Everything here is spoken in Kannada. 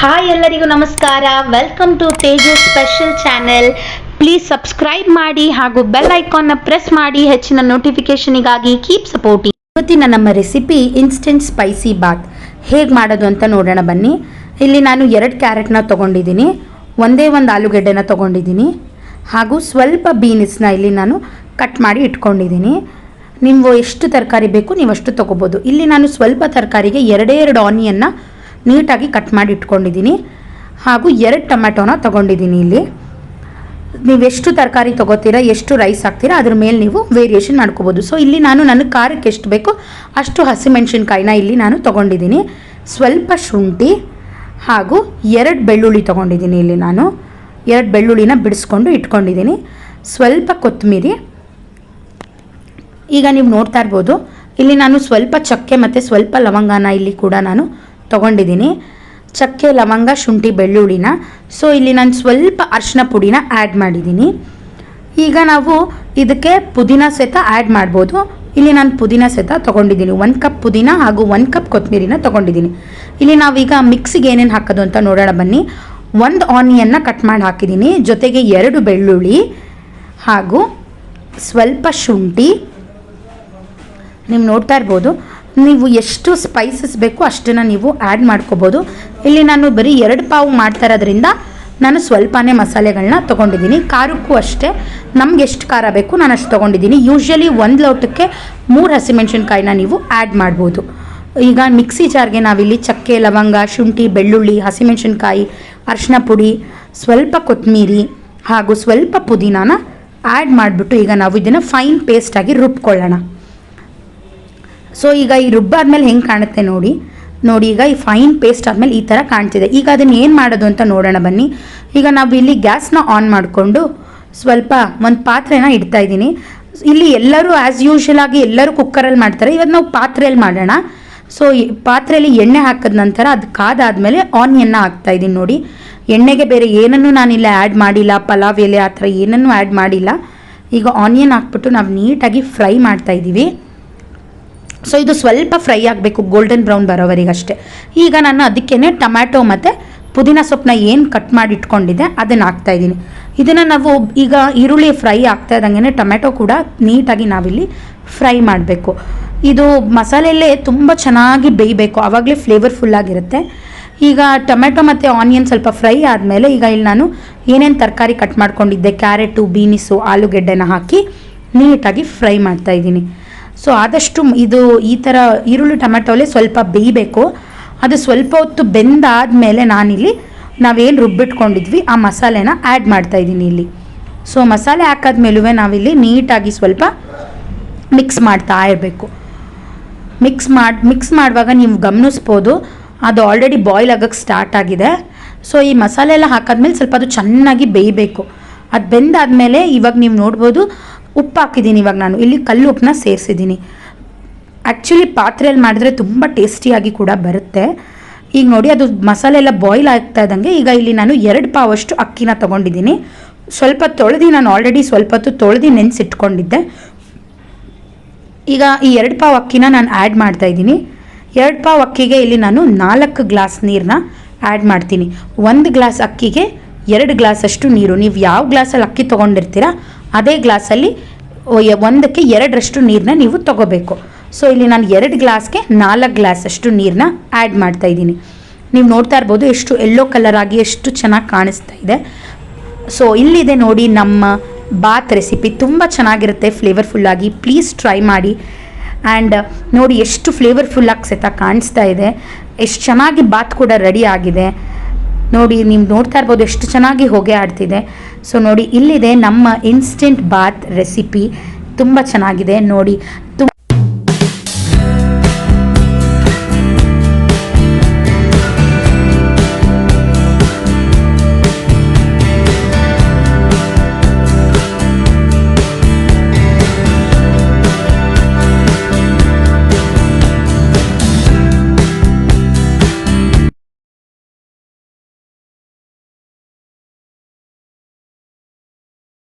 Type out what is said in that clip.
ಹಾಯ್ ಎಲ್ಲರಿಗೂ ನಮಸ್ಕಾರ. Welcome to Teju special channel please subscribe ಮಾಡಿ ಹಾಗೂ ಬೆಲ್ ಐಕಾನ್ನ ಪ್ರೆಸ್ ಮಾಡಿ. ಹೆಚ್ಚಿನ ನೋಟಿಫಿಕೇಶನಿಗಾಗಿ ಕೀಪ್ ಸಪೋರ್ಟಿಂಗ್ ಇವತ್ತಿನ ನಮ್ಮ ರೆಸಿಪಿ ಇನ್ಸ್ಟೆಂಟ್ ಸ್ಪೈಸಿ ಬಾತ್ ಹೇಗೆ ಮಾಡೋದು ಅಂತ ನೋಡೋಣ ಬನ್ನಿ. ಇಲ್ಲಿ ನಾನು ಎರಡು ಕ್ಯಾರೆಟ್ನ ತೊಗೊಂಡಿದ್ದೀನಿ. ಒಂದೇ ಒಂದು ಆಲೂಗೆಡ್ಡೆನ ತೊಗೊಂಡಿದ್ದೀನಿ. ಹಾಗೂ ಸ್ವಲ್ಪ ಬೀನ್ಸ್ನ ಇಲ್ಲಿ ನಾನು ಕಟ್ ಮಾಡಿ ಇಟ್ಕೊಂಡಿದ್ದೀನಿ. ನೀವು ಎಷ್ಟು ತರಕಾರಿ ಬೇಕು ನೀವು ಅಷ್ಟು ತೊಗೋಬೋದು. ಇಲ್ಲಿ ನಾನು ಸ್ವಲ್ಪ ತರಕಾರಿಗೆ ಎರಡೇ ಎರಡು ಆನಿಯನ್ನ ನೀಟಾಗಿ ಕಟ್ ಮಾಡಿ ಇಟ್ಕೊಂಡಿದ್ದೀನಿ. ಹಾಗೂ ಎರಡು ಟೊಮೆಟೊನ ತೊಗೊಂಡಿದ್ದೀನಿ ಇಲ್ಲಿ. ನೀವು ಎಷ್ಟು ತರಕಾರಿ ತೊಗೋತೀರಾ, ಎಷ್ಟು ರೈಸ್ ಹಾಕ್ತೀರಾ, ಅದ್ರ ಮೇಲೆ ನೀವು ವೇರಿಯೇಷನ್ ಮಾಡ್ಕೋಬೋದು. ಸೊ ಇಲ್ಲಿ ನಾನು ನನ್ನ ಖಾರಕ್ಕೆ ಎಷ್ಟು ಬೇಕೋ ಅಷ್ಟು ಹಸಿಮೆಣಸಿನ್ಕಾಯಿನ ಇಲ್ಲಿ ನಾನು ತೊಗೊಂಡಿದ್ದೀನಿ. ಸ್ವಲ್ಪ ಶುಂಠಿ ಹಾಗೂ ಎರಡು ಬೆಳ್ಳುಳ್ಳಿ ತೊಗೊಂಡಿದ್ದೀನಿ ಇಲ್ಲಿ ನಾನು. ಎರಡು ಬೆಳ್ಳುಳ್ಳಿನ ಬಿಡಿಸ್ಕೊಂಡು ಇಟ್ಕೊಂಡಿದ್ದೀನಿ. ಸ್ವಲ್ಪ ಕೊತ್ತಂಬರಿ. ಈಗ ನೀವು ನೋಡ್ತಾ ಇರ್ಬೋದು, ಇಲ್ಲಿ ನಾನು ಸ್ವಲ್ಪ ಚಕ್ಕೆ ಮತ್ತು ಸ್ವಲ್ಪ ಲವಂಗನ ಇಲ್ಲಿ ಕೂಡ ನಾನು ತೊಗೊಂಡಿದ್ದೀನಿ. ಚಕ್ಕೆ, ಲವಂಗ, ಶುಂಠಿ, ಬೆಳ್ಳುಳ್ಳಿನ. ಸೊ ಇಲ್ಲಿ ನಾನು ಸ್ವಲ್ಪ ಅರಿಶಿನ ಪುಡಿನ ಆ್ಯಡ್ ಮಾಡಿದ್ದೀನಿ. ಈಗ ನಾವು ಇದಕ್ಕೆ ಪುದೀನ ಸಹಿತ ಆ್ಯಡ್ ಮಾಡ್ಬೋದು. ಇಲ್ಲಿ ನಾನು ಪುದೀನ ಸಹಿತ ತೊಗೊಂಡಿದ್ದೀನಿ. ಒಂದು ಕಪ್ ಪುದೀನ ಹಾಗೂ ಒಂದು ಕಪ್ ಕೊತ್ತಂಬರಿನ ತೊಗೊಂಡಿದ್ದೀನಿ. ಇಲ್ಲಿ ನಾವೀಗ ಮಿಕ್ಸಿಗೆ ಏನೇನು ಹಾಕೋದು ಅಂತ ನೋಡೋಣ ಬನ್ನಿ. ಒಂದು ಆನಿಯನ್ನ ಕಟ್ ಮಾಡಿ ಹಾಕಿದ್ದೀನಿ. ಜೊತೆಗೆ ಎರಡು ಬೆಳ್ಳುಳ್ಳಿ ಹಾಗೂ ಸ್ವಲ್ಪ ಶುಂಠಿ. ನೀವು ನೋಡ್ತಾ ಇರ್ಬೋದು. ನೀವು ಎಷ್ಟು ಸ್ಪೈಸಸ್ ಬೇಕು ಅಷ್ಟನ್ನು ನೀವು ಆ್ಯಡ್ ಮಾಡ್ಕೋಬೋದು. ಇಲ್ಲಿ ನಾನು ಬರೀ ಎರಡು ಪಾವು ಮಾಡ್ತಾ ಇರೋದ್ರಿಂದ ನಾನು ಸ್ವಲ್ಪನೇ ಮಸಾಲೆಗಳನ್ನ ತೊಗೊಂಡಿದ್ದೀನಿ. ಖಾರಕ್ಕೂ ಅಷ್ಟೇ. ನಮ್ಗೆ ಎಷ್ಟು ಖಾರ ಬೇಕು ನಾನು ಅಷ್ಟು ತೊಗೊಂಡಿದ್ದೀನಿ. ಯೂಶ್ವಲಿ ಒಂದು ಲೋಟಕ್ಕೆ ಮೂರು ಹಸಿಮೆಣ್ಸಿನ್ಕಾಯಿನ ನೀವು ಆ್ಯಡ್ ಮಾಡ್ಬೋದು. ಈಗ ಮಿಕ್ಸಿ ಜಾರ್ಗೆ ನಾವಿಲ್ಲಿ ಚಕ್ಕೆ, ಲವಂಗ, ಶುಂಠಿ, ಬೆಳ್ಳುಳ್ಳಿ, ಹಸಿಮೆಣ್ಸಿನ್ಕಾಯಿ ಅರಿಶಿನ ಪುಡಿ, ಸ್ವಲ್ಪ ಕೊತ್ತಂಬರಿ ಹಾಗೂ ಸ್ವಲ್ಪ ಪುದೀನಾನ ಆ್ಯಡ್ ಮಾಡಿಬಿಟ್ಟು ಈಗ ನಾವು ಇದನ್ನು ಫೈನ್ ಪೇಸ್ಟಾಗಿ ರುಬ್ಕೊಳ್ಳೋಣ. ಸೊ ಈಗ ಈ ರುಬ್ಬಾದ್ಮೇಲೆ ಹೆಂಗೆ ಕಾಣುತ್ತೆ ನೋಡಿ. ನೋಡಿ, ಈಗ ಈ ಫೈನ್ ಪೇಸ್ಟ್ ಆದಮೇಲೆ ಈ ಥರ ಕಾಣ್ತಿದೆ. ಈಗ ಅದನ್ನು ಏನು ಮಾಡೋದು ಅಂತ ನೋಡೋಣ ಬನ್ನಿ. ಈಗ ನಾವು ಇಲ್ಲಿ ಗ್ಯಾಸ್ನ ಆನ್ ಮಾಡಿಕೊಂಡು ಸ್ವಲ್ಪ ಒಂದು ಪಾತ್ರೆನ ಇಡ್ತಾ ಇದ್ದೀನಿ. ಇಲ್ಲಿ ಎಲ್ಲರೂ ಆ್ಯಸ್ ಯೂಶುವಲ್ ಆಗಿ ಎಲ್ಲರೂ ಕುಕ್ಕರಲ್ಲಿ ಮಾಡ್ತಾರೆ. ಇವತ್ತು ನಾವು ಪಾತ್ರೆಯಲ್ಲಿ ಮಾಡೋಣ. ಸೊ ಪಾತ್ರೆಯಲ್ಲಿ ಎಣ್ಣೆ ಹಾಕಿದ ನಂತರ ಅದು ಕಾದಾದ್ಮೇಲೆ ಆನಿಯನ್ನ ಹಾಕ್ತಾ ಇದ್ದೀನಿ ನೋಡಿ. ಎಣ್ಣೆಗೆ ಬೇರೆ ಏನನ್ನೂ ನಾನಿಲ್ಲ ಆ್ಯಡ್ ಮಾಡಿಲ್ಲ. ಪಲಾವ್ ಎಲೆ ಆ ಥರ ಏನನ್ನೂ ಆ್ಯಡ್ ಮಾಡಿಲ್ಲ. ಈಗ ಆನಿಯನ್ ಹಾಕ್ಬಿಟ್ಟು ನಾವು ನೀಟಾಗಿ ಫ್ರೈ ಮಾಡ್ತಾ ಇದ್ದೀವಿ. ಸೊ ಇದು ಸ್ವಲ್ಪ ಫ್ರೈ ಆಗಬೇಕು ಗೋಲ್ಡನ್ ಬ್ರೌನ್ ಬರೋವರೆಗೆ ಅಷ್ಟೇ ಈಗ ನಾನು ಅದಕ್ಕೇ ಟೊಮ್ಯಾಟೊ ಮತ್ತು ಪುದೀನ ಸೊಪ್ಪನ್ನ ಏನು ಕಟ್ ಮಾಡಿ ಇಟ್ಕೊಂಡಿದ್ದೆ, ಅದನ್ನು ಹಾಕ್ತಾ ಇದ್ದೀನಿ. ಇದನ್ನು ನಾವು ಈಗ ಈರುಳ್ಳಿ ಫ್ರೈ ಆಗ್ತಾ ಇದ್ದಂಗೆ ಟೊಮ್ಯಾಟೊ ಕೂಡ ನೀಟಾಗಿ ನಾವಿಲ್ಲಿ ಫ್ರೈ ಮಾಡಬೇಕು. ಇದು ಮಸಾಲೆಯಲ್ಲೇ ತುಂಬ ಚೆನ್ನಾಗಿ ಬೇಯಬೇಕು ಆವಾಗಲೇ ಫ್ಲೇವರ್ಫುಲ್ ಆಗಿರುತ್ತೆ. ಈಗ ಟೊಮೆಟೊ ಮತ್ತು ಆನಿಯನ್ ಸ್ವಲ್ಪ ಫ್ರೈ ಆದಮೇಲೆ ಈಗ ಇಲ್ಲಿ ನಾನು ಏನೇನು ತರಕಾರಿ ಕಟ್ ಮಾಡ್ಕೊಂಡಿದ್ದೆ ಕ್ಯಾರೆಟು ಬೀನಿಸು ಆಲೂಗೆಡ್ಡೆನ ಹಾಕಿ ನೀಟಾಗಿ ಫ್ರೈ ಮಾಡ್ತಾ ಇದ್ದೀನಿ. ಸೊ ಆದಷ್ಟು ಇದು ಈ ಥರ ಈರುಳ್ಳಿ ಟೊಮೆಟೊಲಿ ಸ್ವಲ್ಪ ಬೇಯಬೇಕು. ಅದು ಸ್ವಲ್ಪ ಹೊತ್ತು ಬೆಂದಾದಮೇಲೆ ನಾನಿಲ್ಲಿ ನಾವೇನು ರುಬ್ಬಿಟ್ಕೊಂಡಿದ್ವಿ, ಆ ಮಸಾಲೆನ ಆ್ಯಡ್ ಮಾಡ್ತಾ ಇದ್ದೀನಿ ಇಲ್ಲಿ. ಸೊ ಮಸಾಲೆ ಹಾಕಾದ್ಮೇಲೂ ನಾವಿಲ್ಲಿ ನೀಟಾಗಿ ಸ್ವಲ್ಪ ಮಿಕ್ಸ್ ಮಾಡ್ತಾ ಇರಬೇಕು. ಮಿಕ್ಸ್ ಮಾಡಿ ಮಿಕ್ಸ್ ಮಾಡುವಾಗ ನೀವು ಗಮನಿಸ್ಬೋದು, ಅದು ಆಲ್ರೆಡಿ ಬಾಯ್ಲ್ ಆಗೋಕ್ಕೆ ಸ್ಟಾರ್ಟ್ ಆಗಿದೆ. ಸೊ ಈ ಮಸಾಲೆ ಎಲ್ಲ ಹಾಕಾದ್ಮೇಲೆ ಸ್ವಲ್ಪ ಅದು ಚೆನ್ನಾಗಿ ಬೇಯಬೇಕು. ಅದು ಬೆಂದಾದಮೇಲೆ ಇವಾಗ ನೀವು ನೋಡ್ಬೋದು ಉಪ್ಪು ಹಾಕಿದ್ದೀನಿ ಇವಾಗ ನಾನು ಇಲ್ಲಿ ಕಲ್ಲು ಉಪ್ಪನ್ನ ಸೇರಿಸಿದ್ದೀನಿ. ಆ್ಯಕ್ಚುಲಿ ಪಾತ್ರೆಯಲ್ಲಿ ಮಾಡಿದ್ರೆ ತುಂಬ ಟೇಸ್ಟಿಯಾಗಿ ಕೂಡ ಬರುತ್ತೆ. ಈಗ ನೋಡಿ, ಅದು ಮಸಾಲೆ ಎಲ್ಲ ಬಾಯ್ಲ್ ಆಗ್ತಾ ಇದ್ದಂಗೆ, ಈಗ ಇಲ್ಲಿ ನಾನು ಎರಡು ಪಾವಷ್ಟು ಅಕ್ಕಿನ ತೊಗೊಂಡಿದ್ದೀನಿ. ಸ್ವಲ್ಪ ತೊಳೆದು, ನಾನು ಆಲ್ರೆಡಿ ಸ್ವಲ್ಪ ಹೊತ್ತು ತೊಳೆದು ನೆನೆಸಿಟ್ಕೊಂಡಿದ್ದೆ. ಈಗ ಈ ಎರಡು ಪಾವ್ ಅಕ್ಕಿನ ನಾನು ಆ್ಯಡ್ ಮಾಡ್ತಾ ಇದ್ದೀನಿ. ಎರಡು ಪಾವ್ ಅಕ್ಕಿಗೆ ಇಲ್ಲಿ ನಾನು ನಾಲ್ಕು ಗ್ಲಾಸ್ ನೀರನ್ನ ಆ್ಯಡ್ ಮಾಡ್ತೀನಿ. ಒಂದು ಗ್ಲಾಸ್ ಅಕ್ಕಿಗೆ ಎರಡು ಗ್ಲಾಸಷ್ಟು ನೀರು. ನೀವು ಯಾವ ಗ್ಲಾಸಲ್ಲಿ ಅಕ್ಕಿ ತೊಗೊಂಡಿರ್ತೀರಾ ಅದೇ ಗ್ಲಾಸಲ್ಲಿ ಒಂದಕ್ಕೆ ಎರಡರಷ್ಟು ನೀರನ್ನ ನೀವು ತಗೋಬೇಕು. ಸೊ, ಇಲ್ಲಿ ನಾನು ಎರಡು ಗ್ಲಾಸ್ಗೆ ನಾಲ್ಕು ಗ್ಲಾಸಷ್ಟು ನೀರನ್ನ ಆ್ಯಡ್ ಮಾಡ್ತಾ ಇದ್ದೀನಿ. ನೀವು ನೋಡ್ತಾ ಇರ್ಬೋದು ಎಷ್ಟು ಎಲ್ಲೋ ಕಲರ್ ಆಗಿ ಎಷ್ಟು ಚೆನ್ನಾಗಿ ಕಾಣಿಸ್ತಾ ಇದೆ. ಸೊ, ಇಲ್ಲಿದೆ ನೋಡಿ ನಮ್ಮ ಬಾತ್ ರೆಸಿಪಿ ತುಂಬ ಚೆನ್ನಾಗಿರುತ್ತೆ ಫ್ಲೇವರ್ಫುಲ್ಲಾಗಿ ಪ್ಲೀಸ್ ಟ್ರೈ ಮಾಡಿ. ಆ್ಯಂಡ್ ನೋಡಿ ಎಷ್ಟು ಫ್ಲೇವರ್ಫುಲ್ಲಾಗಿ ಸಹಿತ ಕಾಣಿಸ್ತಾ ಇದೆ. ಎಷ್ಟು ಚೆನ್ನಾಗಿ ಬಾತ್ ಕೂಡ ರೆಡಿ ಆಗಿದೆ. ನೋಡಿ, ನೀವು ನೋಡ್ತಾ ಇರ್ಬೋದು ಎಷ್ಟು ಚೆನ್ನಾಗಿ ಹೊಗೆ ಆಡ್ತಿದೆ. ಸೊ ನೋಡಿ, ಇಲ್ಲಿದೆ ನಮ್ಮ ಇನ್ಸ್ಟೆಂಟ್ ಬಾತ್ ರೆಸಿಪಿ ತುಂಬ ಚೆನ್ನಾಗಿದೆ. ನೋಡಿ